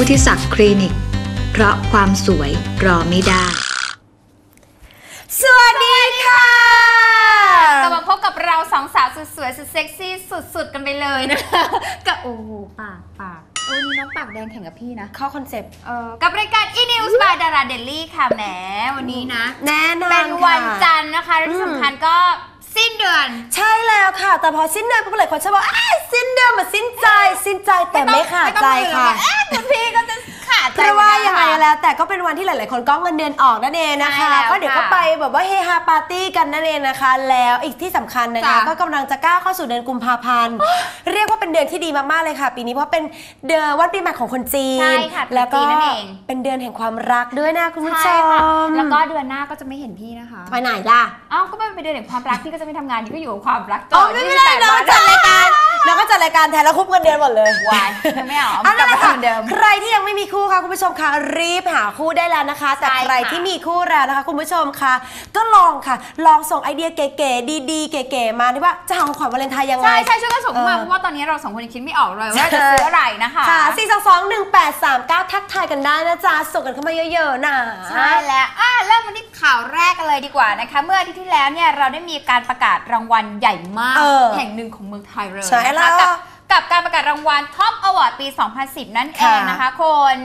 วุฒิศักดิ์คลินิก เพราะความสวยรอไม่ได้ สวัสดีค่ะ กลับมาพบกับเราสองสาวสุดสวยสุดเซ็กซี่สุดๆกันไปเลยนะคะ กับโอ้โหปากปากโอ้ยนี่น้องปากแดงแข่งกับพี่นะ เข้าคอนเซปต์เออกับรายการ e news by Dara Daily ค่ะแหมวันนี้นะ แน่นอนเป็นวันค่ะจันทร์นะคะและที่สำคัญก็สิ้นเดือน ใช่แล้วค่ะ แต่พอสิ้นเดือนปุ๊บหลายคนชอบบอกอ้า สิ้นใจแต่ไม่ขาดใจค่ะไม่ต้องเลยเหรอเอ๊ะคุณพี่ก็จะขาดใจเพราะว่ายังไงเหมือนกันแล้ว แต่ก็เป็นวันที่หลาย ๆ คนก็เงินเดือนออกนั่นเองนะคะใช่แล้วก็เดี๋ยวก็ค่ะไปแบบว่าเฮฮาปาร์ตี้กันนั่นเองนะคะ แล้วอีกที่สำคัญนะคะจ้ะก็กำลังจะก้าวเข้าสู่เดือนกุมภาพันธ์เรียกว่าเป็นเดือนที่ดีมาก ๆ เลยค่ะ ปีนี้เพราะเป็นเดือนวันปีใหม่ของคนจีนใช่ค่ะแล้วก็ปีจีนนั่นเองเป็นเดือนแห่งความรักด้วยนะคุณผู้ชใช่ค่ะมแล้วก็เดือนหน้าก็จะไม่เห็นพี่นะคะ ไปไหนล่ะเอ้าก็ไม่เป็นเดือนแห่งความรักพี่ก็จะไม่ทำงานพี่ก็อยู่กับความรักอ๋อไม่เป็นไร28เราวันจัดราย การเราก็จัดรายการแทนแล้วคุบเงินเดือนหมดเลยวายไม่เอาอัเอานกลันั้บนแหละค่ะมาทำเหมือนเดิม ใครที่ยังไม่มีคู่ค่ะคุณผู้ชมคะรีบหาคู่ได้แล้วนะคะ แต่ใช่ใครค่ะที่มีคู่แล้วนะคะ คุณผู้ชมคะก็ลองค่ะ ลองส่งไอเดียเก๋ๆดีๆ เก๋ๆมาที่ว่าจะหาของขวัญวาเลนไทน์ยังไง ใช่ใช่ช่วยกันส่งเข้ามาเออเพราะว่าตอนนี้เราสองคนยังคิดไม่ออกเลยว่าจะซื้ออะไรนะคะค่ะ4 2 2 1 8 3 9 ทักทายกันได้นะจ๊ะส่งกันเข้ามาเยอะๆนะใช่แล้วอะเริ่มวันที่ข่าวแรกกันเลยดีกว่านะคะ เมื่ออาทิตย์ที่แล้วเนี่ยเราได้มีการประกาศรางวัลใหญ่มากเออแห่งหนึ่งของเมืองไทยเลยใช่แล้นะวคะกับกับการประกาศรางวัล Top Award ปี 2010 นั่นเองนะคะคน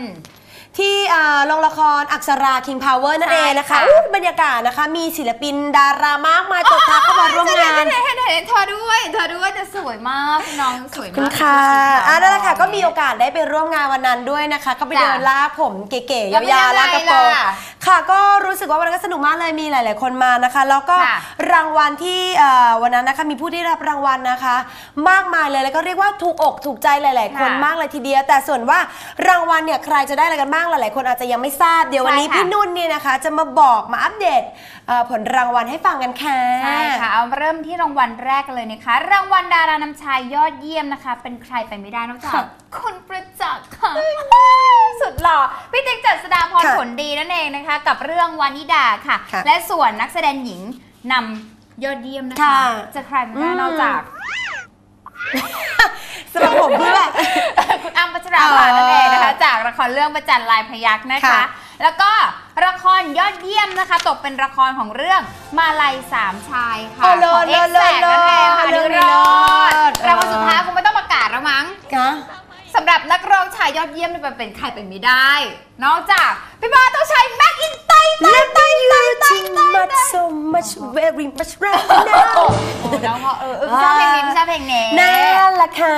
ที่อ่าโรงละครอักษรา King Power นั่นเองนะคะใช่ค่ะอุ๊ยบรรยากาศนะคะ มีศิลปินดารามากมายตกทักเข้ามาร่วมงานเห็นเห็นเห็นเห็นเธอด้วยเธอด้วยแต่สวยมากพี่น้องสวยขอบคุณมากค่ะสีขาวอะนั่นแหละค่ะ ก็มีโอกาสได้ไปร่วมงานวันนั้นด้วยนะคะ ก็ไปจ้ะเดินลากผมเก๋ๆแล้วเป็นยาวๆลากกระโปรงยังไงล่ะ ค่ะก็รู้สึกว่าวันนั้นก็สนุกมากเลยมีหลาย ๆ คนมานะคะ แล้วก็ค่ะรางวัลที่เอ่อวันนั้นนะคะมีผู้ที่รับรางวัลนะคะ มากมายเลยแล้วก็เรียกว่าถูกอกถูกใจหลาย ๆ คนค่ะมากเลยทีเดียว แต่ส่วนว่ารางวัลเนี่ยใครจะได้อะไรกันบ้างหลาย ๆ คนอาจจะยังไม่ทราบเดี๋ยววันนี้ใช่ค่ะ พี่นุ่นเนี่ยนะคะ จะมาบอกมาอัปเดตเอ่อผลรางวัลให้ฟังกันค่ะ ใช่ค่ะ เอามาเริ่มที่รางวัลแรกกันเลยนะคะ รางวัลดารานำชายยอดเยี่ยมนะคะ เป็นใครไปไม่ได้นอกจากค่ะคุณประจักษ์ค่ะสุดหล่อ พี่ติ๊กเจัดสดาพรค่ะผลดีนั่นเองนะคะ กับเรื่องวานิดาค่ะ ค่ะและส่วนนักแสดงหญิงนำยอดเยี่ยมนะคะ ค่ะจะใครไม่ได้อืม นอกจาก สำหรับผมเพื่อ คุณอ้ำพัชราภานั่นเองนะคะ จากละครเรื่องประจันลายพยักษ์นะคะ ค่ะ แล้วก็ละครยอดเยี่ยมนะคะ ตกเป็นละครของเรื่องมาลัยสามชายค่ะโอ้ของเลิศเอ็กแซกเลิศนั่นเองค่ะเลินี่ศรอดเลิศรางวัลสุดท้ายคงไม่ต้องประกาศแล้วมั้ง นะสำหรับนักร้องชายยอดเยี่ยมเนี่ยมันเป็นใครเป็นไม่ได้ นอกจากพี่บอลต้องใช้แบ็กอินไตไต Let you too much so much very much right โอ้ now โหน้องพอเออเออชอบเพลงนี้ชอบเพลงนี้ นั่นแหละค่ะ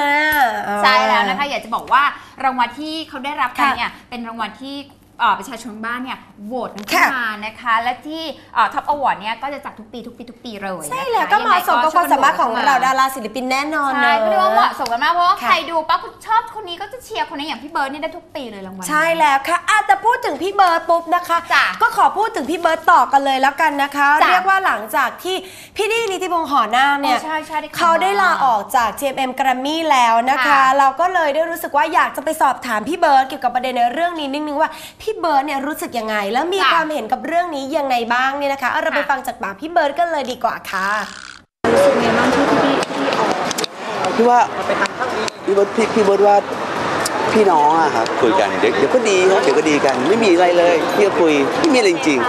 ใช่แล้วนะคะอยากจะบอกว่ารางวัลที่เขาได้รับกันค่ะเนี่ยเป็นรางวัลที่เอ่อ ประชาชนบ้านเนี่ยโหวตกันเข้าค่ะมานะคะ และที่ท็อปอวอร์ดเนี่ยก็จะจัดทุกปีทุกปีทุกปีเลยใช่นะคะแล้วก็เหมาะสมกับความสามารถของเราดาใราศิลปินแน่นอนช่เนก็เรียกว่าเหมาะอะสมกันมากเพราะว่าค่ะใครดูปั๊บคุณชอบคนนี้ก็จะเชียร์คนนี้อย่างพี่เบิร์ดเนี่ยได้ทุกปีเลยรางวัลใช่แล้วค่ะอะแต่พูดถึงพี่เบิร์ดปุ๊บนะคะจ้ะก็ขอพูดถึงพี่เบิร์ดต่อกันเลยแล้วกันนะคะจ้ะเรียกว่าหลังจากที่พี่ดี้นิติพงษ์หอนาคเนี่ยโอ้ใช่ใช่ได้ข่าวเขาได้ลามาออกจาก GMM Grammy แล้วนะคะค่ะเราก็เลยได้รู้สึกว่าอยากจะไปสอบถามพี่เบิร์ดเกี่ยวกับประเด็นในเรื่องนี้นิดนึงว่าพี่เบิร์ดเนี่ยรู้สึกยังไง แล้วมีจ้ะความเห็นกับเรื่องนี้ยังไงบ้างเนี่ยนะคะเอาเราไปค่ะฟังจากปากพี่เบิร์ดกันเลยดีกว่าค่ะพี่ว่าพี่เบิร์ดพี่พี่เบิร์ดว่าพี่น้องอะครับคุยกันเดี๋ยวเดี๋ยวก็ดีครับเดี๋ยวก็ดีกัน ไม่มีอะไรเลยพี่ก็คุยไม่มีอะไรจริง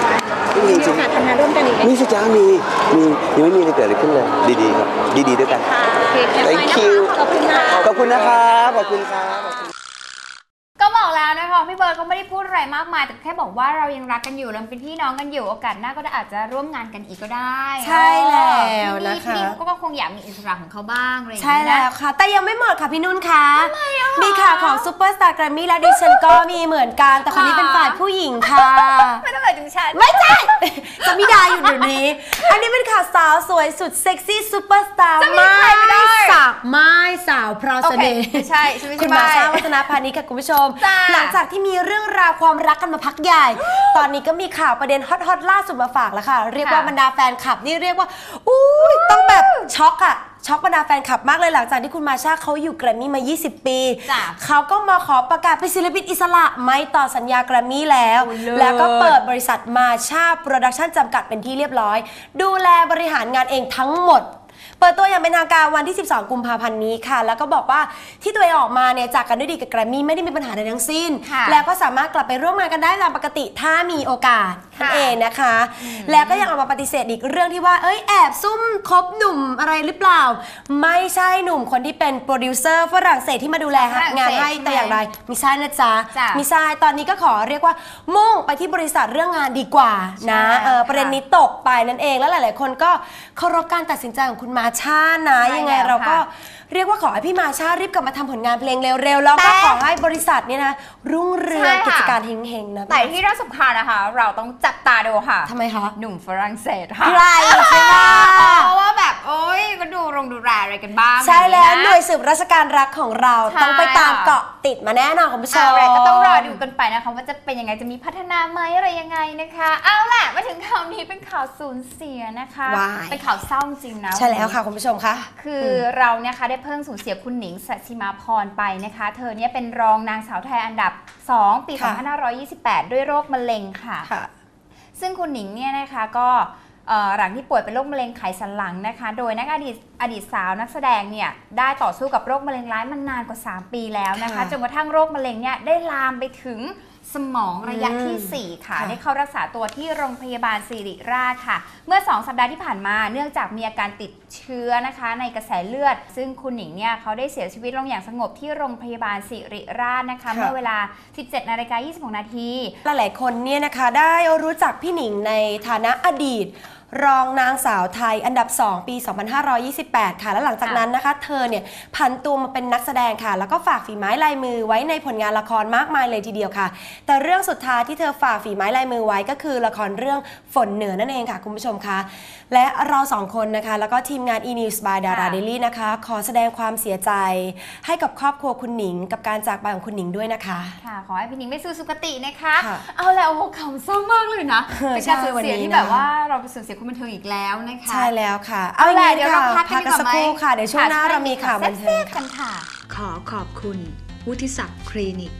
ๆไม่มีจริงทำงานร่วมกันอีกไหมมีสิจ้ามีมียังไม่มีอะไรเกิดอะไรขึ้นเลย ดีๆครับดีๆด้วยกันโอเคแค่ Thank you ขอบคุณนะขอบคุณนะครับขอบคุณครับ ก็บอกแล้วนะคะพี่เบิร์ดก็ไม่ได้พูดอะไรมากมาย แต่แค่บอกว่าเรายังรักกันอยู่เราเป็นพี่น้องกันอยู่โอกาสหน้าก็อาจจะร่วมงานกันอีกก็ได้ใช่แล้วเออนะคะ พี่เขาก็คงอยากมีอิสระของเขาบ้างอะไรอย่างใช่เงี้ยนะแล้วค่ะ แต่ยังไม่หมดค่ะพี่นุ่นคะมีข่าวของซูเปอร์สตาร์แกรมมี่และดิฉันก็มีเหมือนกัน แต่คนนี้เป็นฝ่ายผู้หญิงค่ะไม่ต้องเอ่ยถึงฉันไม่ใช่จะมิดาอยู่เดี๋ยวนี้ อันนี้เป็นข่าวสาวสวยสุดเซ็กซี่ซูเปอร์สตาร์จะมีใครไม่ได้สาวไม้สาวพราวโอเสเคน่ห์ไม่ใช่ฉันไม่คุณใช่มาชาวัฒนาพานิชค่ะคุณผู้ชมจ้าหลังจากที่มีเรื่องราวความรักกันมาพักใหญ่ ตอนนี้ก็มีข่าวประเด็นฮอตๆล่าสุดมาฝากแล้วค่ะ เรียกว่าค่ะบรรดาแฟนคลับนี่เรียกว่าอุ้ยต้องแบบช็อกอะช็อกบรรดาแฟนคลับมากเลยหลังจากที่คุณมาชาเขาอยู่แกรมมี่มา 20 ปีจ้ะเขาก็มาขอประกาศเป็นศิลปินอิสระไม่ต่อสัญญาแกรมมี่แล้วโอ้เลิศแล้วก็เปิดบริษัทมาชาโปรดักชั่นจำกัดเป็นที่เรียบร้อย ดูแลบริหารงานเองทั้งหมด เปิดตัวอย่างเป็นทางการวันที่ 12 กุมภาพันธ์นี้ค่ะ แล้วก็บอกว่าที่ตัวเองออกมาเนี่ยจากกันด้วยดีกับแกรมมี่ไม่ได้มีปัญหาใดทั้งสิ้น ค่ะแล้วก็สามารถกลับไปร่วมงานกันได้ตามปกติถ้ามีโอกาสค่ะนั่นเองนะคะ แล้วก็ยังออกมาปฏิเสธอีกเรื่องที่ว่า เอ้ยแอบซุ่มคบหนุ่มอะไรหรือเปล่า ไม่ใช่หนุ่มคนที่เป็นโปรดิวเซอร์ฝรั่งเศสที่มาดูแลฝรั่งเศสงานให้ใช่ไหมแต่อย่างไรมิใช่นะจ๊ะจ้ะมิใช่ตอนนี้ก็ขอเรียกว่า มุ่งไปที่บริษัทเรื่องงานดีกว่านะใช่เออค่ะ ประเด็นนี้ตกไปนั่นเองแล้วหลาย ๆ คนก็เคารพการตัดสินใจของคุณมาชานะใช่ยังไงแล้วเราก็ค่ะเรียกว่าขอให้พี่มาชารีบกลับมาทำผลงานเพลงเร็วๆ แล้วก็แต่ขอให้บริษัทเนี่ยนะรุ่งเรืองใช่ค่ะ กิจการเฮงๆนะแต่ที่เราสำคัญนะคะ เราต้องจับตาดูค่ะทำไมคะ หนุ่มฝรั่งเศสค่ะใครใช่ไหม เพราะว่าแบบ โอ๊ยก็ดูโรงดูแลอะไรกันบ้างใช่แล้วะหน่วยสืบราชการรักของเราใช่ต้องไปตามเกาะติดมาแน่นอนคุณผู้ชมเอาละก็ต้องรอดูกันไปนะคะว่าจะเป็นยังไงจะมีพัฒนาไหมอะไรยังไงนะคะ เอาล่ะมาถึงข่าวนี้เป็นข่าวสูญเสียนะคะว้ายเป็นข่าวเศร้าจริงๆนะใช่แล้วค่ะคุณผู้ชมคะคือเราเนี่ยค่ะได้เพิ่งสูญเสียคุณหนิงสัชิมาพรไปนะคะ เธอเนี่ยเป็นรองนางสาวไทยอันดับ 2 ปีค่ะ2528 ด้วยโรคมะเร็งค่ะค่ะ ซึ่งคุณหนิงเนี่ยนะคะก็เอ่อ หลังที่ป่วยเป็นโรคมะเร็งไขสันหลังนะคะ โดยนักอดีตอดีตสาวนักแสดงเนี่ยได้ต่อสู้กับโรคมะเร็งร้ายมานานกว่า 3 ปีแล้วนะคะค่ะจนกระทั่งโรคมะเร็งเนี่ยได้ลามไปถึง สมองระยะทีอืมสี่ 4 ค่ะ ค่ะได้เข้ารักษาตัวที่โรงพยาบาลสิริราชค่ะ เมื่อ 2 สัปดาห์ที่ผ่านมา เนื่องจากมีอาการติดเชื้อนะคะ ในกระแสเลือด ซึ่งคุณหนิงเนี่ยเขาได้เสียชีวิตลงอย่างสงบที่โรงพยาบาลสิริราชนะคะ ค่ะ เมื่อเวลา 17นาฬิกา26นาที หลายๆคนเนี่ยนะคะได้รู้จักพี่หนิงในฐานะอดีต รองนางสาวไทยอันดับ 2 ปี 2528 ค่ะ และหลังจากค่ะนั้นนะคะ เธอเนี่ยพันตัวมาเป็นนักแสดงค่ะ แล้วก็ฝากฝีไม้ลายมือไว้ในผลงานละครมากมายเลยทีเดียวค่ะ แต่เรื่องสุดท้ายที่เธอฝากฝีไม้ลายมือไว้ก็คือละครเรื่องฝนเหนือนั่นเองค่ะ คุณผู้ชมคะและเราสองคนนะคะ แล้วก็ทีมงาน e-news by Dara ค่ะ Daily นะคะ ขอแสดงความเสียใจ ให้กับครอบครัวคุณหนิง กับการจากไปของคุณหนิงด้วยนะคะค่ะขอให้พี่หนิงไปสู่สุคตินะคะค่ะเอาแล้วโอ้โหข่าวเศร้ามากเลยนะเออเป็นการใช่สูญวันเสียนี้ที่นะแบบว่าเราไปสูญเสียคนบันเทิงอีกแล้วนะคะ ใช่แล้วค่ะ เอาเอาอย่างล่ะนี้เดี๋ยวค่ะเราพักพักันกดีกันกว่าสักไหมครู่ค่ะเดี๋ยวช่วงหน้าเรามีข่าวบันเทิงแซ่บๆค่ะกันค่ะ ขอขอบคุณวุฒิศักดิ์คลินิก